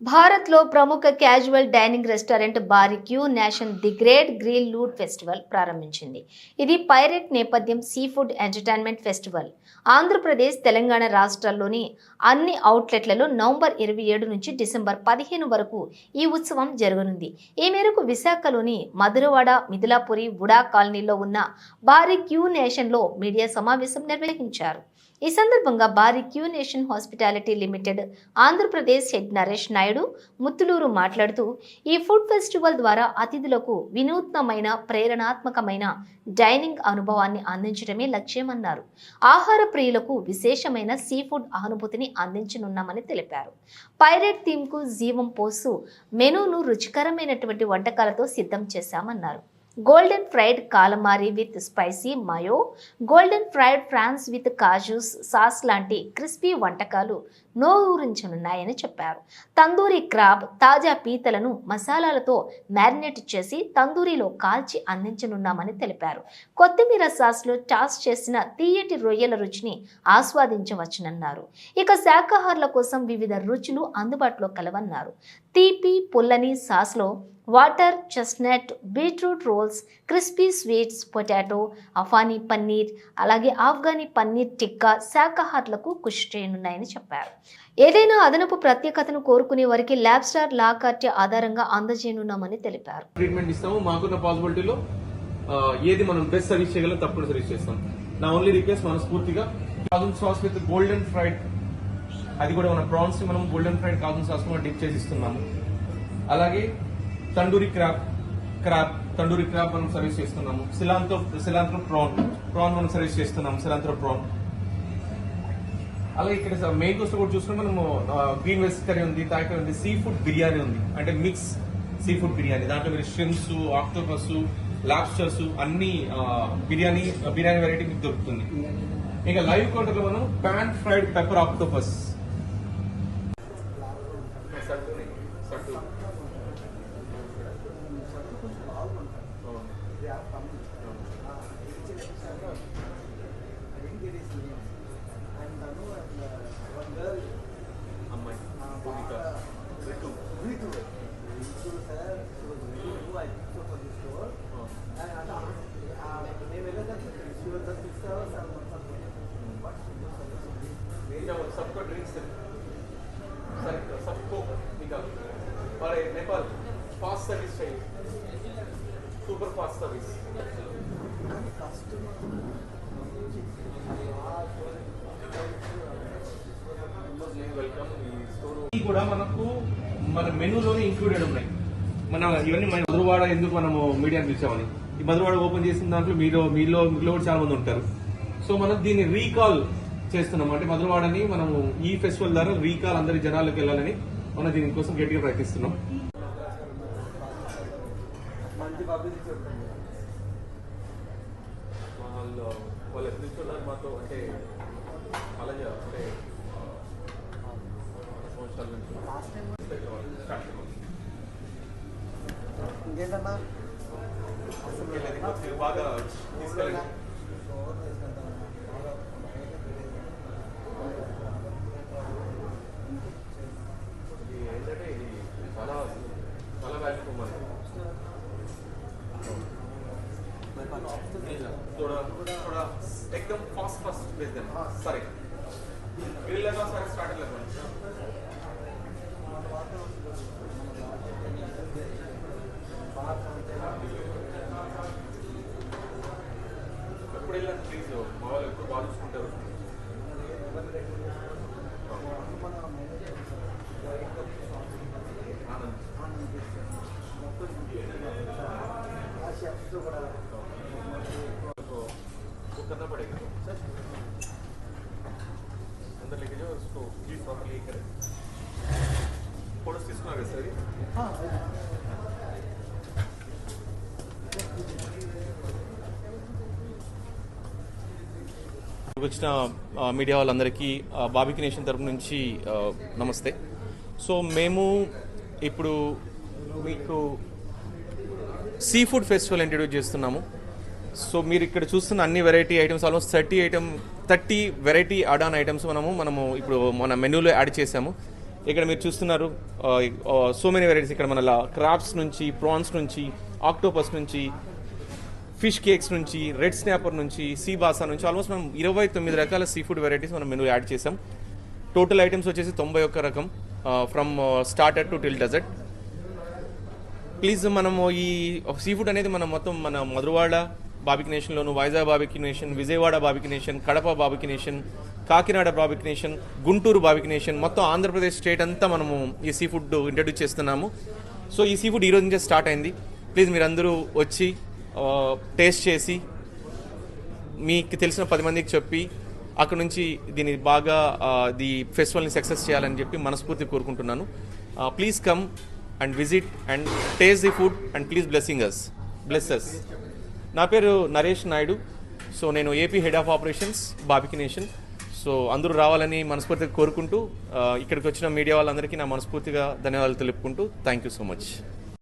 భారత్లో ప్రముఖ casual dining restaurant Barbeque Nation the great green loot festival ప్రారంభించింది. ఇది పైరెట్ నేపథ్యం seafood entertainment festival. Andhra Pradesh Telangana రాష్ట్రాల్లోని అన్ని అవుట్లెట్లలో నవంబర్ ఇరవై ఏడు నుంచి డిసెంబర్ పదిహేను వరకు ఈ ఉత్సవం జరగనుంది. ఈ మేరకు విశాఖలోని మధురవాడ మిథిలాపురి వుడా కాలనీలో ఉన్న భారీ క్యూ నేషన్లో మీడియా సమావేశం నిర్వహించారు. ఈ సందర్భంగా Barbeque Nation hospitality limited Andhra Pradesh head Naresh Naidu Muthuluru మాట్లాడుతూ ఈ ఫుడ్ ఫెస్టివల్ ద్వారా అతిథులకు వినూత్నమైన ప్రేరణాత్మకమైన డైనింగ్ అనుభవాన్ని అందించడమే లక్ష్యమన్నారు. ఆహార ప్రియులకు విశేషమైన సీ ఫుడ్ అనుభూతిని అందించనున్నామని తెలిపారు. పైరెట్ థీమ్కు జీవం పోస్తూ మెనూను రుచికరమైనటువంటి వంటకాలతో సిద్ధం చేశామన్నారు. Golden fried calamari with spicy mayo golden fried prawns with cajun sauce లాంటి క్రిస్పీ వంటకాలు నోరూరించనున్నాయని చెప్పారు. తందూరి క్రాబ్ తాజా పీతలను మసాలాలతో మ్యారినేట్ చేసి తందూరిలో కాల్చి అందించనున్నామని తెలిపారు. కొత్తిమీర సాస్లో టాస్ చేసిన తీయటి రొయ్యల రుచిని ఆస్వాదించవచ్చునన్నారు. ఇక శాకాహారుల కోసం వివిధ రుచులు అందుబాటులో కలవన్నారు. తీపి పుల్లని సాస్లో water chestnut beetroot rolls crispy sweets potato Afghani paneer అలాగే ఆఫ్ఘనీ పన్నీర్ టిక్కా శాకాహారులకు కృషి చేయనున్నాయని చెప్పారు. ఏదైనా అదనపు ప్రత్యేకతను కోరుకునే వారికి ల్యాబ్ స్టార్ లా కార్ట్య ఆధారంగా అందజేయనున్నామని తెలిపారు. ట్రీట్మెంట్ ఇస్తాము. మాకున్న పాసిబిలిటీలో ఏది మనం బెస్ట్ సర్వీస్ చేయగలం తప్పకుండా సర్వీస్ చేస్తాం. నా ఓన్లీ రిక్వెస్ట్ మనస్ఫూర్తిగా Cajun sauce with golden fried అది కూడా మన ప్రాన్స్ మనం గోల్డెన్ ఫ్రైడ్ కాజన్ సాస్ కూడా డిప్ చేసి ఇస్తున్నాము. అలాగే tandoori crab crab tandoori crab మనం సర్వీస్ చేస్తున్నాము. సిలాంతో సిలాంత్రో ప్రాన్ ప్రాన్ మనం సర్వీస్ చేస్తున్నాము సిలాంత్రో ప్రాన్ అలాగే ఇక్కడ మెయిన్ కోర్స్ కూడా చూసుకుంటే మనము గ్రీన్ వెజ్ కర్రీ ఉంది థాయ్ ఉంది సీ ఫుడ్ బిర్యానీ ఉంది. అంటే మిక్స్ సీ ఫుడ్ బిర్యానీ. దాంట్లో మీరు షిమ్స్ ఆక్టోపస్ లాబ్స్టర్స్ అన్ని బిర్యానీ బిర్యానీ వెరైటీ మీకు దొరుకుతుంది. ఇక లైవ్ కౌంటర్లో మనం పాన్ ఫ్రైడ్ పెప్పర్ ఆక్టోపస్ सबको ड्रिंक्स सबको निकाल और नेपाल फास्ट सर्विस चाहिए सुपर फास्ट सर्विस ఇవి కూడా మనకు మన మెనూలోనే ఇంక్లూడెడ్ ఉన్నాయి. మన ఇవన్నీ మన మధురవాడ ఎందుకు మనము మీడియాని పిలిచామని. ఈ మధురవాడ ఓపెన్ చేసిన దాంట్లో మీలో మీలో మీలో కూడా చాలా మంది ఉంటారు. సో మనం దీన్ని రీకాల్ చేస్తున్నాం. అంటే మధురవాడని మనము ఈ ఫెస్టివల్ ద్వారా రీకాల్ అందరి జనాలకు వెళ్ళాలని మనం దీనికోసం గట్టిగా ప్రయత్నిస్తున్నాం. వాళ్ళు వాళ్ళు మాతో అంటే అలా అంటే ఇంకేంటన్నా మీరు బాగా తీసుకెళ్ళండి ఇది ఏంటంటే ఇది చాలా చాలా వాల్యూ మనకి थोड़ा थोड़ा एकदम फास्ट फास्ट भेज देना सारे ग्रिल लगा सारे स्टार्टर लगा वो करना पड़ेगा अंदर लेके जाओ उसको प्लीज प्रॉपर्ली करें फोटोस తీసుకున్నారా సార్ ఇది వచ్చిన ఆ, మీడియా వాళ్ళందరికీ ఆ, బాబికి నేషన్ తరపు నుంచి ఆ, నమస్తే సో మేము ఇప్పుడు మీకు సీ ఫుడ్ ఫెస్టివల్ ఇంట్రడ్యూస్ చేస్తున్నాము. సో మీరు ఇక్కడ చూస్తున్న అన్ని variety items almost thirty item thirty variety add on items మనము మనము ఇప్పుడు మన మెనూలో యాడ్ చేసాము ఇక్కడ మీరు చూస్తున్నారు సో మెనీ వెరైటీస్ ఇక్కడ మన క్రాప్స్ నుంచి ప్రాన్స్ నుంచి ఆక్టోపస్ నుంచి ఫిష్ కేక్స్ నుంచి రెడ్ స్నాపర్ నుంచి సీ బాసా నుంచి ఆల్మోస్ట్ మనం ఇరవై తొమ్మిది రకాల సీ ఫుడ్ వెరైటీస్ మనం మెనూ యాడ్ చేసాం టోటల్ ఐటమ్స్ వచ్చేసి తొంభై ఒక్క రకం from starter to till dessert please మనము ఈ సీ ఫుడ్ అనేది మనం మొత్తం మన Madhurawada Barbeque Nation Vizag Barbeque Nation Vijayawada Barbeque Nation Kadapa Barbeque Nation Kakinada Barbeque Nation Guntur Barbeque Nation మొత్తం ఆంధ్రప్రదేశ్ స్టేట్ అంతా మనము ఈ సీ ఫుడ్ ఇంట్రడ్యూస్ చేస్తున్నాము. సో ఈ సీ ఫుడ్ ఈ రోజు నుంచే స్టార్ట్ అయింది. ప్లీజ్ మీరందరూ వచ్చి టేస్ట్ చేసి మీకు తెలిసిన పది మందికి చెప్పి అక్కడ నుంచి దీన్ని బాగా ది ఫెస్టివల్ని సక్సెస్ చేయాలని చెప్పి మనస్ఫూర్తి కోరుకుంటున్నాను. Please come and visit and taste the food and please blessing us bless us నా పేరు నరేష్ నాయుడు. సో నేను AP head of operations Barbeque Nation so అందరూ రావాలని మనస్ఫూర్తిగా కోరుకుంటూ ఇక్కడికి వచ్చిన మీడియా వాళ్ళందరికీ నా మనస్ఫూర్తిగా ధన్యవాదాలు తెలుపుకుంటూ. Thank you so much